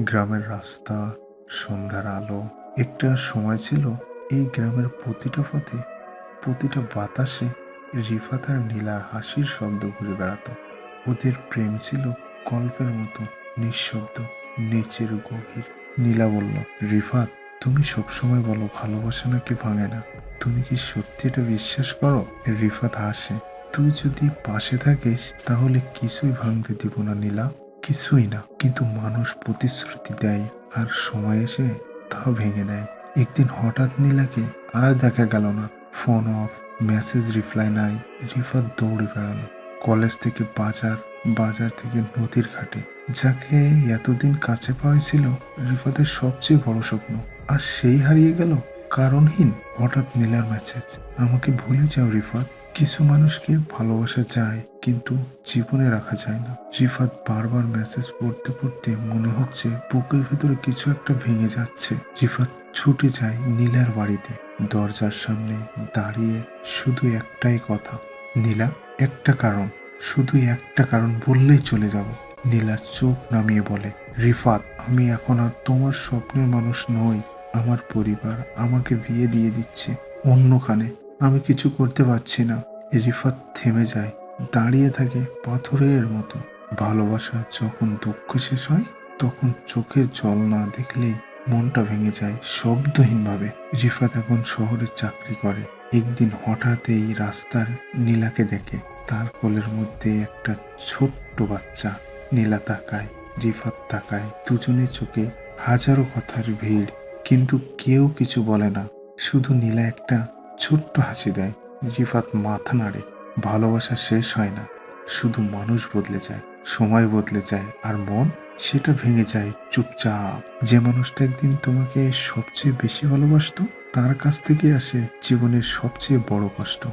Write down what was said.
গ্রামের রাস্তা, সন্ধ্যার আলো, একটা সময় ছিল এই গ্রামের প্রতিটা পথে, প্রতিটা বাতাসে রিফাত আর নীলার হাসির শব্দ ঘুরে বেড়াতো। ওদের প্রেম ছিল গল্পের মতো, নিঃশব্দ, নিচের গভীর। নীলা বলল, রিফাত, তুমি সবসময় বলো ভালোবাসা নাকি ভাঙে না? তুমি কি সত্যি এটা বিশ্বাস করো? রিফাত হাসে, তুই যদি পাশে থাকিস, তাহলে কিছুই ভাঙতে দিব না নীলা। কিছুই না, কিন্তু মানুষ প্রতিশ্রুতি দেয় আর সময় এসে তা ভেঙে দেয়। একদিন হঠাৎ নীলাকে আর দেখা গেল না। ফোন অফ, মেসেজ রিপ্লাই নাই, রিফাত দৌড়ে বেড়ালো। কলেজ থেকে বাজার বাজার থেকে নদীর ঘাটে। যাকে এতদিন কাছে পাওয়া ছিল রিফাতের সবচেয়ে বড় স্বপ্ন। আর সেই হারিয়ে গেল কারণহীন হঠাৎ নীলার মেসেজ আমাকে ভুলে যাও রিফাত। কিছু মানুষকে ভালোবাসা যায়, কিন্তু জীবনে রাখা যায় না। রিফাত বারবার মেসেজ পড়তে পড়তে মনে হচ্ছে বুকের ভেতরে কিছু একটা ভেঙে যাচ্ছে। রিফাত ছুটে যায় নীলার বাড়িতে। দরজার সামনে দাঁড়িয়ে শুধু একটাই কথা, নীলা, একটা কারণ। শুধু একটা কারণ বললেই চলে যাব। নীলা চোখ নামিয়ে বলে, রিফাত, আমি এখন আর তোমার স্বপ্নের মানুষ নই। আমার পরিবার আমাকে বিয়ে দিয়ে দিচ্ছে। অন্যখানে আমি কিছু করতে পারছি না। রিফাত থেমে যায়, দাঁড়িয়ে থাকে পাথরের মতো। ভালোবাসা যখন দুঃখ শেষ হয়, তখন চোখের জল না দেখলেই মনটা ভেঙে যায় শব্দহীনভাবে। রিফাত এখন শহরে চাকরি করে। একদিন হঠাৎ এই রাস্তার নীলাকে দেখে। তার কোলের মধ্যে একটা ছোট্ট বাচ্চা নীলা তাকায় রিফাত তাকায়। দুজনে চোখে হাজারো কথার ভিড়, কিন্তু কেউ কিছু বলে না। শুধু নীলা একটা ছোট্ট হাসি দেয়। রিফাত মাথা নাড়ে, ভালোবাসা শেষ হয় না। শুধু মানুষ বদলে যায়, সময় বদলে যায়, আর মন সেটা ভেঙে যায় চুপচাপ। যে মানুষটা একদিন তোমাকে সবচেয়ে বেশি ভালোবাসত, তার কাছ থেকে আসে জীবনের সবচেয়ে বড় কষ্ট।